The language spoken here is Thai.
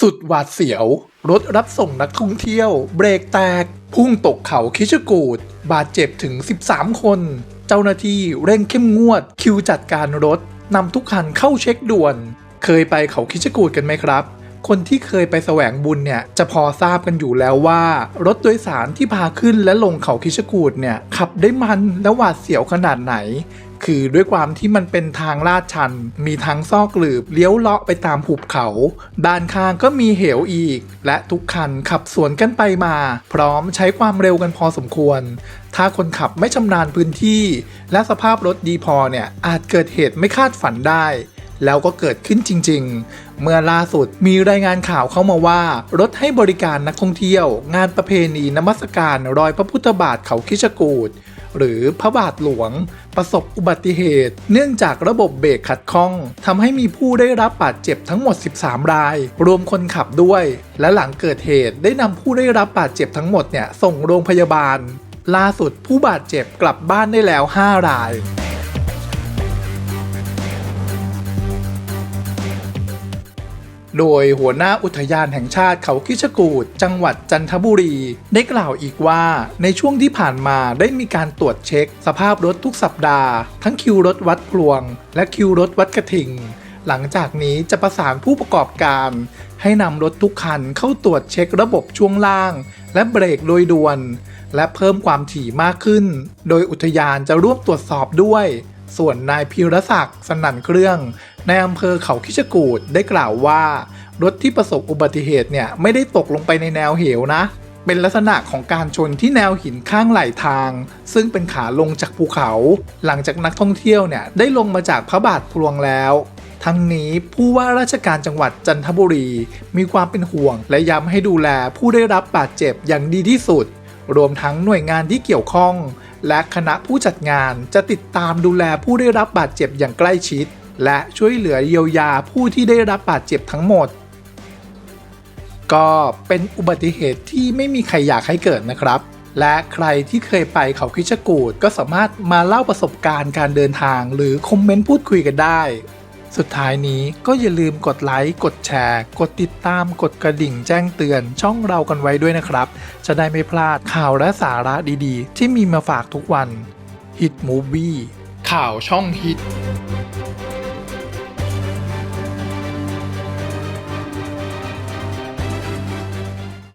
สุดหวาดเสียว รถรับส่งนักท่องเที่ยว เบรกแตก พุ่งตกเขาคิชกูด บาดเจ็บถึง 13 คน เจ้าหน้าที่เร่งเข้มงวด คิวจัดการรถนำทุกคันเข้าเช็คด่วน เคยไปเขาคิชกูดกันไหมครับ คนที่เคยไปแสวงบุญเนี่ยจะพอทราบกันอยู่แล้วว่า รถโดยสารที่พาขึ้นและลงเขาคิชกูดเนี่ยขับได้มันและหวาดเสียวขนาดไหน คือด้วยความที่มันเป็นทางลาดชัน มีทั้งซอกหลืบเลี้ยวเลาะไปตามหุบเขา ด้านข้างก็มีเหวอีก และทุกคันขับสวนกันไปมา พร้อมใช้ความเร็วกันพอสมควร ถ้าคนขับไม่ชำนาญพื้นที่ และสภาพรถดีพอเนี่ยอาจเกิดเหตุไม่คาดฝันได้ แล้วก็เกิดขึ้นจริง ๆ เมื่อล่าสุดมีรายงานข่าวเข้ามาว่า รถให้บริการนักท่องเที่ยว งานประเพณีนมัสการรอยพระพุทธบาทเขาคิชกูดหรือพระบาทหลวง ประสบอุบัติเหตุ เนื่องจากระบบเบรกขัดข้องทำให้มีผู้ได้รับบาดเจ็บทั้งหมด 13 ราย รวมคนขับด้วย และหลังเกิดเหตุได้นำผู้ได้รับบาดเจ็บทั้งหมดเนี่ยส่งโรงพยาบาล ล่าสุดผู้บาดเจ็บกลับบ้านได้แล้ว 5 ราย โดยหัวหน้าอุทยานแห่งชาติเขาคิชกูดจังหวัดจันทบุรี ได้กล่าวอีกว่า ในช่วงที่ผ่านมาได้มีการตรวจเช็ค สภาพรถทุกสัปดาห์ ทั้งคิวรถวัดพลวง และคิวรถวัดกระทิง หลังจากนี้จะประสานผู้ประกอบการ ให้นำรถทุกคันเข้าตรวจเช็คระบบช่วงล่าง และเบรกโดยด่วน และเพิ่มความถี่มากขึ้น โดยอุทยานจะร่วมตรวจสอบด้วย ส่วนนายพิรศักดิ์สนั่นเครื่องในอำเภอเขาคิชกูดได้กล่าวว่า รถที่ประสบอุบัติเหตุเนี่ยไม่ได้ตกลงไปในแนวเหวนะ เป็นลักษณะของการชนที่แนวหินข้างไหลทาง ซึ่งเป็นขาลงจากภูเขา หลังจากนักท่องเที่ยวเนี่ยได้ลงมาจากพระบาทพลวงแล้วทั้งนี้ผู้ว่าราชการจังหวัดจันทบุรี มีความเป็นห่วงและย้ำให้ดูแลผู้ได้รับบาดเจ็บอย่างดีที่สุด รวมทั้งหน่วยงานที่เกี่ยวข้อง และคณะผู้จัดงานจะติดตามดูแลผู้ได้รับบาดเจ็บอย่างใกล้ชิด และช่วยเหลือเยียวยาผู้ที่ได้รับบาดเจ็บทั้งหมด ก็เป็นอุบัติเหตุที่ไม่มีใครอยากให้เกิดนะครับ และใครที่เคยไปเขาคิชกูดก็สามารถมาเล่าประสบการณ์การเดินทางหรือคอมเมนต์พูดคุยกันได้ สุดท้ายนี้ก็อย่าลืมกดไลค์ กดแชร์ กดติดตาม กดกระดิ่งแจ้งเตือนช่องเรากันไว้ด้วยนะครับ จะได้ไม่พลาดข่าวและสาระดีๆ ที่มีมาฝากทุกวัน Hit Movie ข่าวช่องฮิต